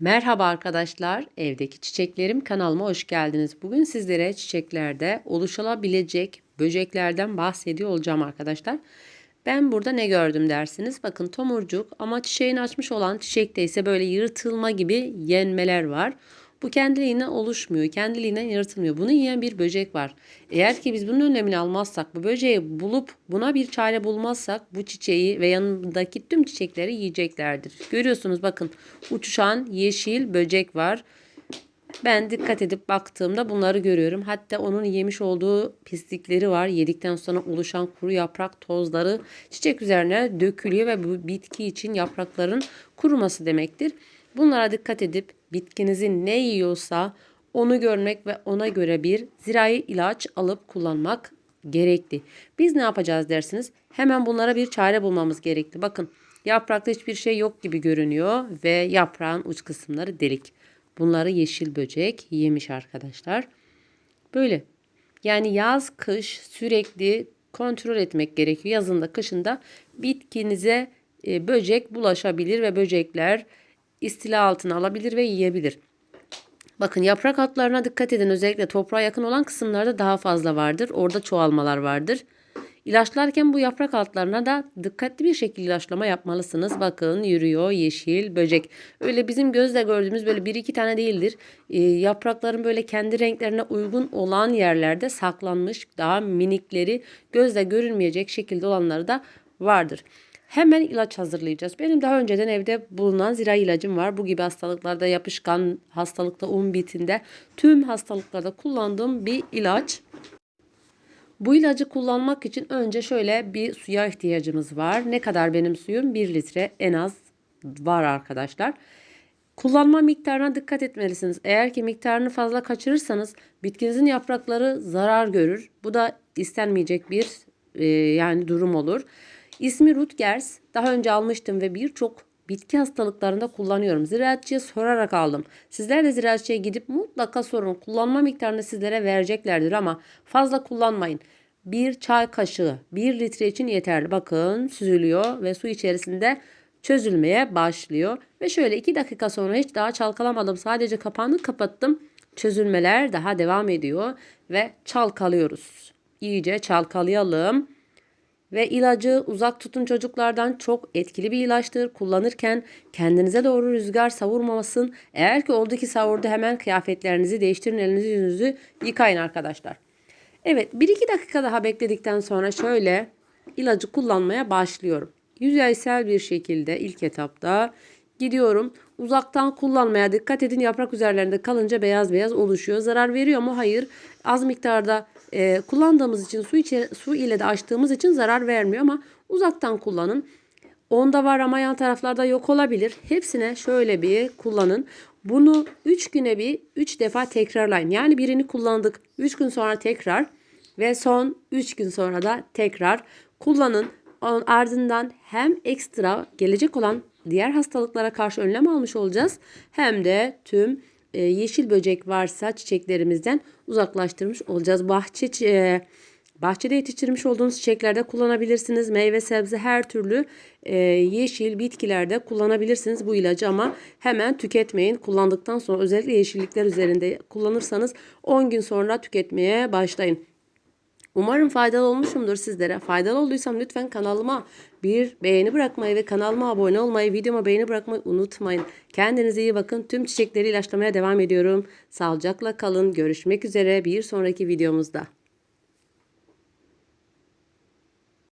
Merhaba arkadaşlar, evdeki çiçeklerim kanalıma hoş geldiniz. Bugün sizlere çiçeklerde oluşabilecek böceklerden bahsediyor olacağım arkadaşlar. Ben burada ne gördüm dersiniz. Bakın tomurcuk ama çiçeğini açmış olan çiçekte ise böyle yırtılma gibi yenmeler var. Bu kendiliğinden oluşmuyor, kendiliğinden yaratılmıyor. Bunu yiyen bir böcek var. Eğer ki biz bunun önlemini almazsak, bu böceği bulup buna bir çare bulmazsak bu çiçeği ve yanındaki tüm çiçekleri yiyeceklerdir. Görüyorsunuz bakın uçuşan yeşil böcek var. Ben dikkat edip baktığımda bunları görüyorum. Hatta onun yemiş olduğu pislikleri var. Yedikten sonra oluşan kuru yaprak tozları çiçek üzerine dökülüyor ve bu bitki için yaprakların kuruması demektir. Bunlara dikkat edip bitkinizin ne yiyorsa onu görmek ve ona göre bir zirai ilaç alıp kullanmak gerekli. Biz ne yapacağız dersiniz? Hemen bunlara bir çare bulmamız gerekli. Bakın yaprakta hiçbir şey yok gibi görünüyor ve yaprağın uç kısımları delik. Bunları yeşil böcek yemiş arkadaşlar. Böyle. Yani yaz kış sürekli kontrol etmek gerekiyor. Yazında kışında bitkinize e, böcek bulaşabilir ve böcekler istila altına alabilir ve yiyebilir. Bakın yaprak altlarına dikkat edin. Özellikle toprağa yakın olan kısımlarda daha fazla vardır. Orada çoğalmalar vardır. İlaçlarken bu yaprak altlarına da dikkatli bir şekilde ilaçlama yapmalısınız. Bakın yürüyor yeşil böcek. Öyle bizim gözle gördüğümüz böyle bir iki tane değildir. E, yaprakların böyle kendi renklerine uygun olan yerlerde saklanmış daha minikleri gözle görünmeyecek şekilde olanları da vardır. Hemen ilaç hazırlayacağız. Benim daha önceden evde bulunan zira ilacım var. Bu gibi hastalıklarda yapışkan hastalıkta un bitinde tüm hastalıklarda kullandığım bir ilaç. Bu ilacı kullanmak için önce şöyle bir suya ihtiyacımız var. Ne kadar benim suyum? 1 litre en az var arkadaşlar. Kullanma miktarına dikkat etmelisiniz. Eğer ki miktarını fazla kaçırırsanız bitkinizin yaprakları zarar görür. Bu da istenmeyecek bir e, yani durum olur. İsmi Rutgers. Daha önce almıştım ve birçok bitki hastalıklarında kullanıyorum. Ziraatçıya sorarak aldım. Sizler de ziraatçıya gidip mutlaka sorun. Kullanma miktarını sizlere vereceklerdir ama fazla kullanmayın. Bir çay kaşığı 1 litre için yeterli. Bakın süzülüyor ve su içerisinde çözülmeye başlıyor. Ve şöyle 2 dakika sonra hiç daha çalkalamadım. Sadece kapağını kapattım. Çözülmeler daha devam ediyor ve çalkalıyoruz. İyice çalkalayalım. Ve ilacı uzak tutun çocuklardan çok etkili bir ilaçtır. Kullanırken kendinize doğru rüzgar savurmamasın. Eğer ki oldu ki savurdu hemen kıyafetlerinizi değiştirin elinizi yüzünüzü yıkayın arkadaşlar. Evet 1-2 dakika daha bekledikten sonra şöyle ilacı kullanmaya başlıyorum. Yüzeysel bir şekilde ilk etapta gidiyorum. Uzaktan kullanmaya dikkat edin. Yaprak üzerlerinde kalınca beyaz beyaz oluşuyor. Zarar veriyor mu? Hayır. Az miktarda e, kullandığımız için su, içe, su ile de açtığımız için zarar vermiyor ama uzaktan kullanın. Onda var ama yan taraflarda yok olabilir. Hepsine şöyle bir kullanın. Bunu 3 güne bir 3 defa tekrarlayın. Yani birini kullandık 3 gün sonra tekrar ve son 3 gün sonra da tekrar kullanın. Ardından hem ekstra gelecek olan diğer hastalıklara karşı önlem almış olacağız. Hem de tüm e, yeşil böcek varsa çiçeklerimizden uzaklaştırmış olacağız. Bahçe e, bahçede yetiştirmiş olduğunuz çiçeklerde kullanabilirsiniz. Meyve sebze her türlü e, yeşil bitkilerde kullanabilirsiniz bu ilacı ama hemen tüketmeyin. Kullandıktan sonra özellikle yeşillikler üzerinde kullanırsanız 10 gün sonra tüketmeye başlayın. Umarım faydalı olmuşumdur sizlere. Faydalı olduysam lütfen kanalıma bir beğeni bırakmayı ve kanalıma abone olmayı, videoma beğeni bırakmayı unutmayın. Kendinize iyi bakın. Tüm çiçekleri ilaçlamaya devam ediyorum. Sağlıcakla kalın. Görüşmek üzere bir sonraki videomuzda.